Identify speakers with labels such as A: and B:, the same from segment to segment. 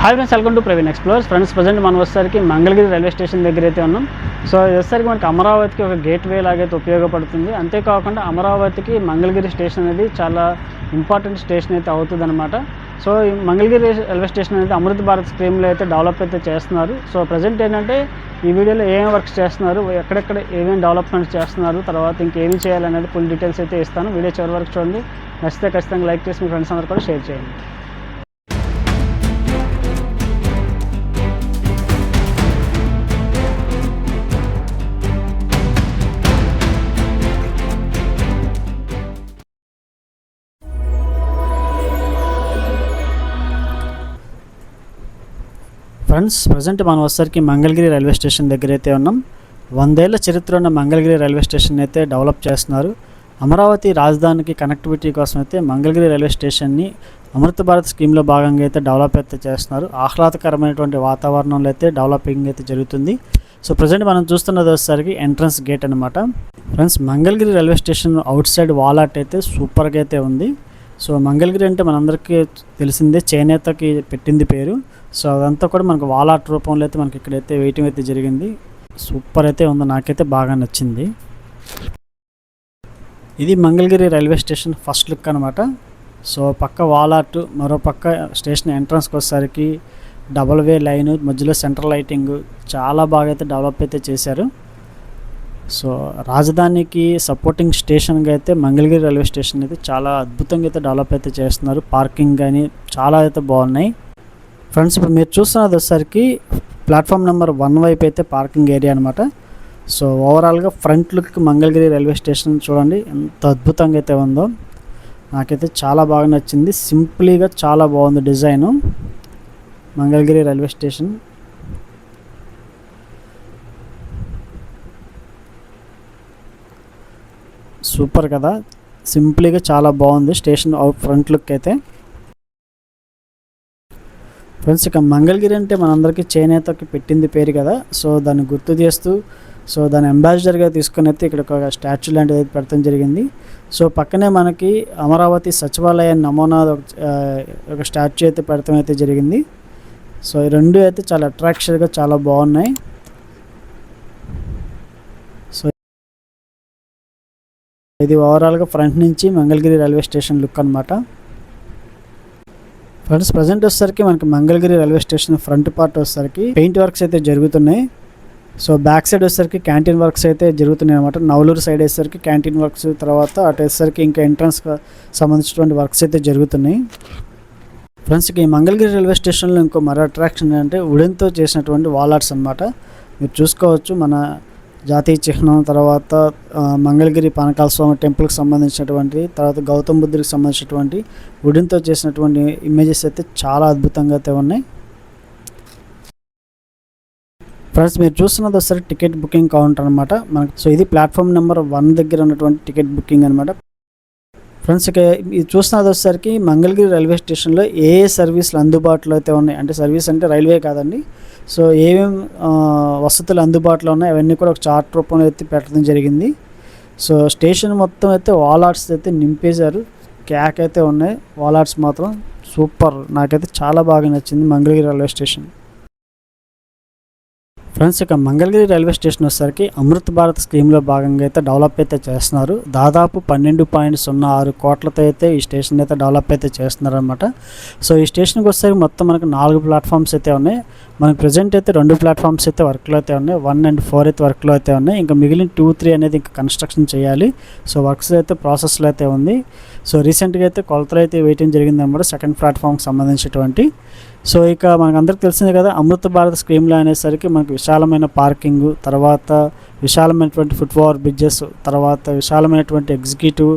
A: Hi friends welcome to Praveen explores. Friends present మనం వచ్చేసరికి Mangalagiri railway station దగ్గర అయితే ఉన్నాం. సో ఇది వచ్చేసరికి మనకి అమరావతికి ఒక గేట్ వే లాగైతే ఉపయోగపడుతుంది. అంతేకాకుండా అమరావతికి మంగళగిరి స్టేషన్ అనేది చాలా ఇంపార్టెంట్ స్టేషన్ అయితే అవుతుంది అనమాట సో ఈ మంగళగిరి రైల్వే స్టేషన్ అనేది అమృత భారత్ స్కీమ్లో అయితే డెవలప్ అయితే చేస్తున్నారు. సో ప్రజెంట్ ఏంటంటే ఈ వీడియోలో ఏమేమి వర్క్స్ చేస్తున్నారు ఎక్కడెక్కడ ఏమేమి డెవలప్మెంట్స్ చేస్తున్నారు తర్వాత ఇంకేమి చేయాలనేది ఫుల్ డీటెయిల్స్ అయితే ఇస్తాను. వీడియో చివరి వరకు చూడండి. నచ్చితే ఖచ్చితంగా లైక్ చేసి మీ ఫ్రెండ్స్ అందరూ కూడా షేర్ చేయండి. ఫ్రెండ్స్ ప్రజెంట్ మనం వచ్చేసరికి మంగళగిరి రైల్వే స్టేషన్ దగ్గర అయితే ఉన్నాం. వందేళ్ళ చరిత్ర ఉన్న మంగళగిరి రైల్వే స్టేషన్ అయితే డెవలప్ చేస్తున్నారు. అమరావతి రాజధానికి కనెక్టివిటీ కోసం అయితే మంగళగిరి రైల్వే స్టేషన్ని అమృత భారత్ స్కీమ్లో భాగంగా అయితే డెవలప్ అయితే చేస్తున్నారు. ఆహ్లాదకరమైనటువంటి వాతావరణంలో అయితే డెవలపింగ్ అయితే జరుగుతుంది. సో ప్రజెంట్ మనం చూస్తున్నది వచ్చేసరికి ఎంట్రన్స్ గేట్ అనమాట friends Mangalagiri railway station outside wall art అయితే సూపర్గా అయితే ఉంది. సో మంగళగిరి అంటే మనందరికీ తెలిసిందే చేనేతకి పెట్టింది పేరు. సో అదంతా కూడా మనకు వాల్ ఆర్ట్ రూపంలో అయితే మనకి ఇక్కడైతే వెయిటింగ్ అయితే జరిగింది. సూపర్ అయితే ఉంది. నాకైతే బాగా నచ్చింది. ఇది Mangalagiri railway station first look అనమాట సో పక్క వాల్ ఆర్ట్ మరో పక్క స్టేషన్ ఎంట్రన్స్కి వచ్చేసరికి డబల్ వే లైన్ మధ్యలో సెంట్రల్ లైటింగ్ చాలా బాగా అయితే డెవలప్ అయితే చేశారు. సో రాజధానికి సపోర్టింగ్ స్టేషన్గా అయితే మంగళగిరి రైల్వే స్టేషన్ అయితే చాలా అద్భుతంగా అయితే డెవలప్ అయితే చేస్తున్నారు. పార్కింగ్ కానీ చాలా అయితే బాగున్నాయి. ఫ్రెండ్స్ ఇప్పుడు మీరు చూస్తున్నది వచ్చేసరికి ప్లాట్ఫామ్ నెంబర్ వన్ వైపు అయితే పార్కింగ్ ఏరియా అనమాట సో ఓవరాల్గా front look Mangalagiri railway station చూడండి ఎంత అద్భుతంగా అయితే ఉందో. నాకైతే చాలా బాగా నచ్చింది. సింప్లీగా చాలా బాగుంది design. Mangalagiri railway station. Super కదా. సింప్లీగా చాలా బాగుంది స్టేషన్ అవుట్ ఫ్రంట్ లుక్ అయితే. ఫ్రెండ్స్ ఇక మంగళగిరి అంటే మనందరికీ చేనేతకి పెట్టింది పేరు కదా. సో దాన్ని గుర్తు చేస్తూ సో దాని అంబాసిడర్గా తీసుకుని అయితే ఇక్కడ ఒక స్టాచ్యూ లాంటిది అయితే పెడతాం జరిగింది. సో పక్కనే మనకి అమరావతి సచివాలయ నమూనా ఒక ఒక స్టాచ్యూ అయితే పెడతాం అయితే జరిగింది. సో ఈ రెండు అయితే చాలా అట్రాక్షన్గా చాలా బాగున్నాయి. సో ఇది ఓవరాల్గా ఫ్రంట్ నుంచి మంగళగిరి రైల్వే స్టేషన్ లుక్ అనమాట ఫ్రెండ్స్ ప్రజెంట్ వచ్చేసరికి మనకి Mangalagiri railway station front part వచ్చేసరికి పెయింట్ వర్క్స్ అయితే జరుగుతున్నాయి. సో బ్యాక్ సైడ్ వచ్చేసరికి క్యాంటీన్ వర్క్స్ అయితే జరుగుతున్నాయి అనమాట నవలూరు సైడ్ వేసరికి క్యాంటీన్ వర్క్స్ తర్వాత అటు వేసరికి ఇంకా ఎంట్రన్స్ సంబంధించినటువంటి వర్క్స్ అయితే జరుగుతున్నాయి. ఫ్రెండ్స్ ఈ మంగళగిరి రైల్వే స్టేషన్లో ఇంకో మరో అట్రాక్షన్ ఏంటంటే ఉడెన్తో చేసినటువంటి వాల్ ఆర్ట్స్ అనమాట మీరు చూసుకోవచ్చు మన జాతీయ చిహ్నం తర్వాత మంగళగిరి పానకాల స్వామి టెంపుల్కి సంబంధించినటువంటి తర్వాత గౌతమ్ బుద్ధుడికి సంబంధించినటువంటి వుడెన్తో చేసినటువంటి ఇమేజెస్ అయితే చాలా అద్భుతంగా అయితే ఉన్నాయి. ఫ్రెండ్స్ మీరు చూస్తున్నది ఒకసారి టికెట్ బుకింగ్ కౌంటర్ అనమాట మనకు సో ఇది ప్లాట్ఫామ్ నెంబర్ వన్ దగ్గర ఉన్నటువంటి టికెట్ బుకింగ్ అనమాట ఫ్రెండ్స్ ఇక ఇది చూస్తున్నది వచ్చేసరికి మంగళగిరి రైల్వే స్టేషన్లో ఏ ఏ సర్వీసులు అందుబాటులో అయితే ఉన్నాయి? అంటే సర్వీస్ అంటే రైల్వే కాదండి. సో ఏమేం వసతులు అందుబాటులో ఉన్నాయి? అవన్నీ కూడా ఒక చార్ట్ రూపంలో అయితే పెట్టడం జరిగింది. సో స్టేషన్ మొత్తం అయితే వాల్ ఆర్ట్స్ అయితే నింపేశారు. క్యాక్ అయితే ఉన్నాయి. వాల్ ఆర్ట్స్ మాత్రం సూపర్. నాకైతే చాలా బాగా నచ్చింది మంగళగిరి రైల్వే స్టేషన్. ఫ్రెండ్స్ ఇక మంగళగిరి రైల్వే స్టేషన్ వచ్చేసరికి అమృత్ భారత్ స్కీమ్లో భాగంగా అయితే డెవలప్ అయితే చేస్తున్నారు. దాదాపు పన్నెండు పాయింట్ సున్నా ఆరు కోట్లతో అయితే ఈ స్టేషన్ అయితే డెవలప్ అయితే చేస్తున్నారనమాట సో ఈ స్టేషన్కి వచ్చేసరికి మొత్తం మనకు నాలుగు ప్లాట్ఫామ్స్ అయితే ఉన్నాయి. మనకి ప్రజెంట్ అయితే రెండు ప్లాట్ఫామ్స్ అయితే వర్క్లో అయితే ఉన్నాయి. వన్ అండ్ ఫోర్ అయితే వర్క్లో అయితే ఉన్నాయి. ఇంకా మిగిలిన టూ త్రీ అనేది ఇంకా కన్స్ట్రక్షన్ చేయాలి. సో వర్క్స్ అయితే ప్రాసెస్లో అయితే ఉంది. సో రీసెంట్గా అయితే కొలతలు అయితే వేయటం జరిగిందన్నమాట సెకండ్ ప్లాట్ఫామ్కి సంబంధించినటువంటి. సో ఇక మనకు అందరికి తెలిసిందే కదా అమృత భారత్ స్కీమ్లో అనేసరికి మనకు విశాలమైన పార్కింగ్ తర్వాత విశాలమైనటువంటి ఫుట్ బ్రిడ్జెస్ తర్వాత విశాలమైనటువంటి ఎగ్జిక్యూటివ్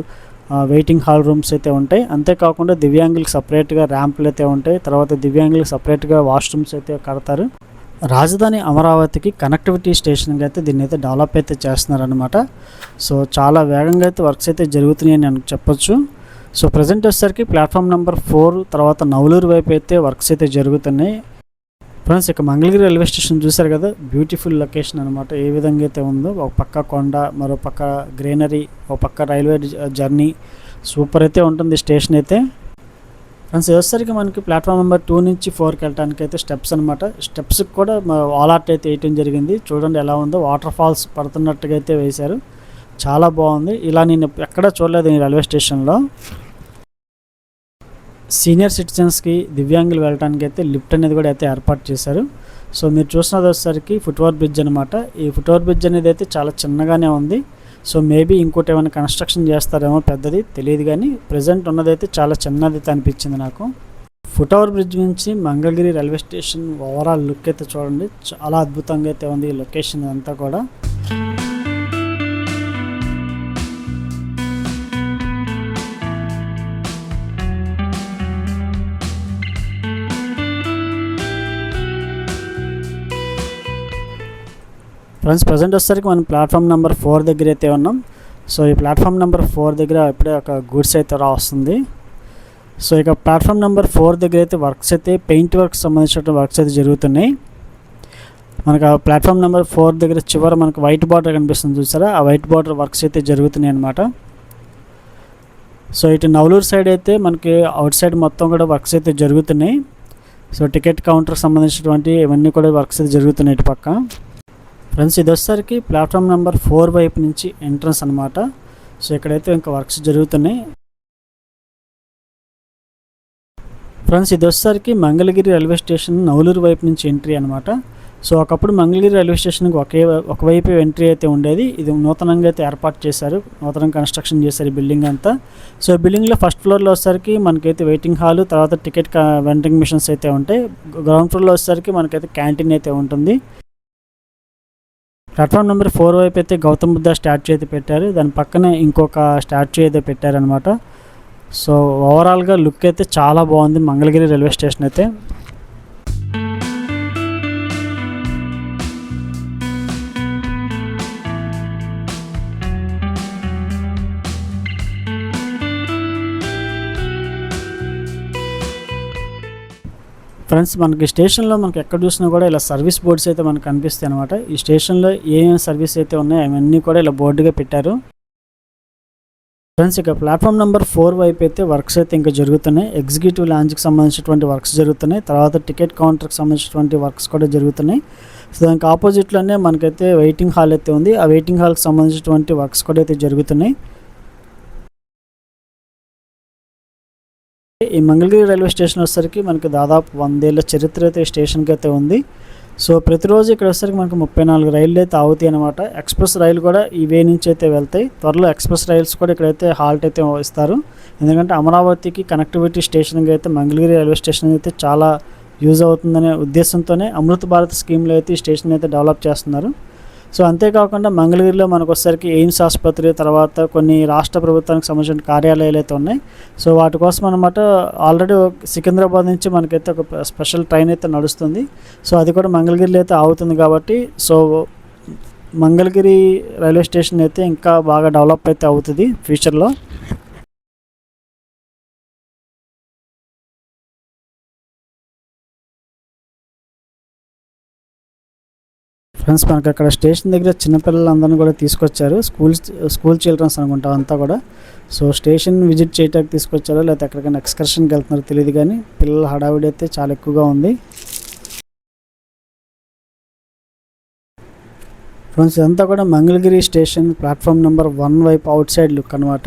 A: వెయిటింగ్ హాల్ రూమ్స్ అయితే ఉంటాయి. అంతేకాకుండా దివ్యాంగులకు సపరేట్గా ర్యాంపులు అయితే ఉంటాయి. తర్వాత దివ్యాంగులకు సపరేట్గా వాష్రూమ్స్ అయితే కడతారు. రాజధాని అమరావతికి కనెక్టివిటీ స్టేషన్గా అయితే దీన్ని అయితే డెవలప్ అయితే చేస్తున్నారనమాట సో చాలా వేగంగా అయితే వర్క్స్ అయితే జరుగుతున్నాయని నేను చెప్పొచ్చు. సో ప్రజెంట్ వచ్చేసరికి ప్లాట్ఫామ్ నెంబర్ ఫోర్ తర్వాత నవలూరు వైపు అయితే వర్క్స్ అయితే జరుగుతున్నాయి. ఫ్రెండ్స్ ఇక మంగళగిరి రైల్వే స్టేషన్ చూశారు కదా బ్యూటిఫుల్ లొకేషన్ అనమాట ఏ విధంగా అయితే ఉందో ఒక పక్క కొండ మరో పక్క గ్రీనరీ ఒక పక్క రైల్వే జర్నీ సూపర్ అయితే ఉంటుంది స్టేషన్ అయితే. ఫ్రెండ్స్ వచ్చేసరికి మనకి ప్లాట్ఫామ్ నెంబర్ టూ నుంచి ఫోర్కి వెళ్ళడానికి అయితే స్టెప్స్ అనమాట స్టెప్స్కి కూడా ఆల్ ఆర్ట్ అయితే వేయటం జరిగింది. చూడండి ఎలా ఉందో వాటర్ ఫాల్స్ పడుతున్నట్టుగా అయితే వేశారు. చాలా బాగుంది. ఇలా నేను ఎక్కడ చూడలేదు ఈ రైల్వే స్టేషన్లో. సీనియర్ సిటిజన్స్కి దివ్యాంగులు వెళ్ళడానికి అయితే లిఫ్ట్ అనేది కూడా అయితే ఏర్పాటు చేశారు. సో మీరు చూసినది వచ్చేసరికి ఫుట్ఓవర్ బ్రిడ్జ్ అనమాట ఈ ఫుట్ఓవర్ బ్రిడ్జ్ అనేది అయితే చాలా చిన్నగానే ఉంది. సో మేబీ ఇంకోటి ఏమైనా కన్స్ట్రక్షన్ చేస్తారేమో పెద్దది తెలియదు కానీ ప్రజెంట్ ఉన్నదైతే చాలా చిన్నది అనిపించింది నాకు. ఫుట్ఓవర్ బ్రిడ్జ్ నుంచి Mangalagiri railway station overall look అయితే చూడండి. చాలా అద్భుతంగా అయితే ఉంది ఈ లొకేషన్ అంతా కూడా. ఫ్రెండ్స్ ప్రజెంట్ వచ్చేసరికి మనం ప్లాట్ఫామ్ నెంబర్ ఫోర్ దగ్గర అయితే ఉన్నాం. సో ఈ ప్లాట్ఫామ్ నెంబర్ ఫోర్ దగ్గర ఇప్పుడే ఒక గూడ్స్ అయితే రా వస్తుంది సో ఇక ప్లాట్ఫామ్ నెంబర్ ఫోర్ దగ్గర అయితే వర్క్స్ అయితే పెయింట్ వర్క్ సంబంధించిన వర్క్స్ అయితే జరుగుతున్నాయి. మనకు ఆ ప్లాట్ఫామ్ నెంబర్ ఫోర్ దగ్గర చివర మనకు వైట్ బార్డర్ కనిపిస్తుంది చూసారా? ఆ వైట్ బార్డర్ వర్క్స్ అయితే జరుగుతున్నాయి అనమాట సో ఇటు నవలూరు సైడ్ అయితే మనకి అవుట్ సైడ్ మొత్తం కూడా వర్క్స్ అయితే జరుగుతున్నాయి. సో టికెట్ కౌంటర్ సంబంధించినటువంటి ఇవన్నీ కూడా వర్క్స్ అయితే జరుగుతున్నాయి ఇటు పక్క. ఫ్రెండ్స్ ఇది వచ్చేసరికి ప్లాట్ఫామ్ నెంబర్ ఫోర్ వైపు నుంచి ఎంట్రన్స్ అనమాట సో ఇక్కడైతే ఇంకా వర్క్స్ జరుగుతున్నాయి. ఫ్రెండ్స్ ఇది వచ్చేసరికి మంగళగిరి రైల్వే స్టేషన్ నవలూరు వైపు నుంచి ఎంట్రీ అనమాట సో ఒకప్పుడు మంగళగిరి రైల్వే స్టేషన్కి ఒకే ఒకవైపు ఎంట్రీ అయితే ఉండేది. ఇది నూతనంగా అయితే ఏర్పాటు చేశారు. నూతనం కన్స్ట్రక్షన్ చేశారు ఈ బిల్డింగ్ అంతా. సో బిల్డింగ్లో ఫస్ట్ ఫ్లోర్లో వచ్చేసరికి మనకైతే వెయిటింగ్ హాల్ తర్వాత టికెట్ వెంటింగ్ మిషన్స్ అయితే ఉంటాయి. గ్రౌండ్ ఫ్లోర్లో వచ్చేసరికి మనకైతే క్యాంటీన్ అయితే ఉంటుంది. ప్లాట్ఫామ్ నెంబర్ ఫోర్ వైపు అయితే గౌతమ్ బుద్ధ స్టాచ్యూ అయితే పెట్టారు. దాని పక్కనే ఇంకొక స్టాచ్యూ అయితే పెట్టారనమాట సో ఓవరాల్గా లుక్ అయితే చాలా బాగుంది. మంగళగిరి రైల్వే స్టేషన్ అయితే. ఫ్రెండ్స్ మనకి స్టేషన్లో మనకి ఎక్కడ చూసినా కూడా ఇలా సర్వీస్ బోర్డ్స్ అయితే మనకు కనిపిస్తాయి అనమాట ఈ స్టేషన్లో ఏమేమి సర్వీస్ అయితే ఉన్నాయో అవన్నీ కూడా ఇలా బోర్డుగా పెట్టారు. ఫ్రెండ్స్ ఇక ప్లాట్ఫామ్ నెంబర్ ఫోర్ వైపు అయితే వర్క్స్ అయితే ఇంకా జరుగుతున్నాయి. ఎగ్జిక్యూటివ్ లాంచ్కి సంబంధించినటువంటి వర్క్స్ జరుగుతున్నాయి. తర్వాత టికెట్ కౌంటర్కి సంబంధించినటువంటి వర్క్స్ కూడా జరుగుతున్నాయి. సో దానికి ఆపోజిట్లోనే మనకైతే వెయిటింగ్ హాల్ అయితే ఉంది. ఆ వెయిటింగ్ హాల్కి సంబంధించినటువంటి వర్క్స్ కూడా అయితే జరుగుతున్నాయి. ఈ మంగళగిరి రైల్వే స్టేషన్ వచ్చేసరికి మనకి దాదాపు వందేళ్ళ చరిత్ర అయితే స్టేషన్కి అయితే ఉంది. సో ప్రతిరోజు ఇక్కడ వచ్చేసరికి మనకు ముప్పై నాలుగు రైళ్ళు అయితే ఆగుతాయి అనమాట ఎక్స్ప్రెస్ రైలు కూడా ఈ వే నుంచి అయితే వెళ్తాయి. త్వరలో ఎక్స్ప్రెస్ రైల్స్ కూడా ఇక్కడైతే హాల్ట్ అయితే ఇస్తారు. ఎందుకంటే అమరావతికి కనెక్టివిటీ స్టేషన్కి అయితే మంగళగిరి రైల్వే స్టేషన్ అయితే చాలా యూజ్ అవుతుందనే ఉద్దేశంతోనే అమృత్ భారత్ స్కీమ్లో అయితే ఈ స్టేషన్ అయితే డెవలప్ చేస్తున్నారు. సో అంతేకాకుండా మంగళగిరిలో మనకు వచ్చేసరికి ఎయిమ్స్ ఆసుపత్రి తర్వాత కొన్ని రాష్ట్ర ప్రభుత్వానికి సంబంధించిన కార్యాలయాలు అయితే ఉన్నాయి. సో వాటి కోసం అనమాట ఆల్రెడీ సికింద్రాబాద్ నుంచి మనకైతే ఒక స్పెషల్ ట్రైన్ అయితే నడుస్తుంది. సో అది కూడా మంగళగిరిలో అయితే ఆగుతుంది కాబట్టి సో మంగళగిరి రైల్వే స్టేషన్ అయితే ఇంకా బాగా డెవలప్ అయితే అవుతుంది ఫ్యూచర్లో. ఫ్రెండ్స్ మనకి అక్కడ స్టేషన్ దగ్గర చిన్నపిల్లలందరినీ కూడా తీసుకొచ్చారు. స్కూల్ స్కూల్ చిల్డ్రన్స్ అనుకుంటా అంతా కూడా. సో స్టేషన్ విజిట్ చేయడానికి తీసుకొచ్చారో? లేకపోతే ఎక్కడికైనా ఎక్స్కర్షన్కి వెళ్తున్నారో తెలియదు కానీ పిల్లల హడావిడి అయితే చాలా ఎక్కువగా ఉంది. ఫ్రెండ్స్ ఇదంతా కూడా Mangalagiri station platform number one వైపు అవుట్ సైడ్ లుక్ అనమాట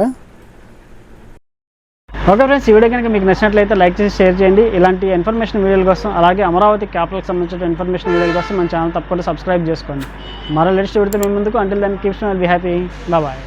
A: ఓకే ఫ్రెండ్స్ ఈ వీడియో కనుక మీకు నచ్చినట్లయితే లైక్ చేసి షేర్ చేయండి. ఇలాంటి ఇన్ఫర్మేషన్ వీడియోల కోసం అలాగే అమరావతి క్యాపిటల్కి సంబంధించిన ఇన్ఫర్మేషన్ వీడియోల కోసం మన ఛానల్ తప్పకుండా సబ్స్క్రైబ్ చేసుకోండి. మరో లేటెస్ట్ వీడియోతో మేము ముందుకు. అంటిల్ దాన్ని కీప్స్ బీ హ్యాపీ బాయ్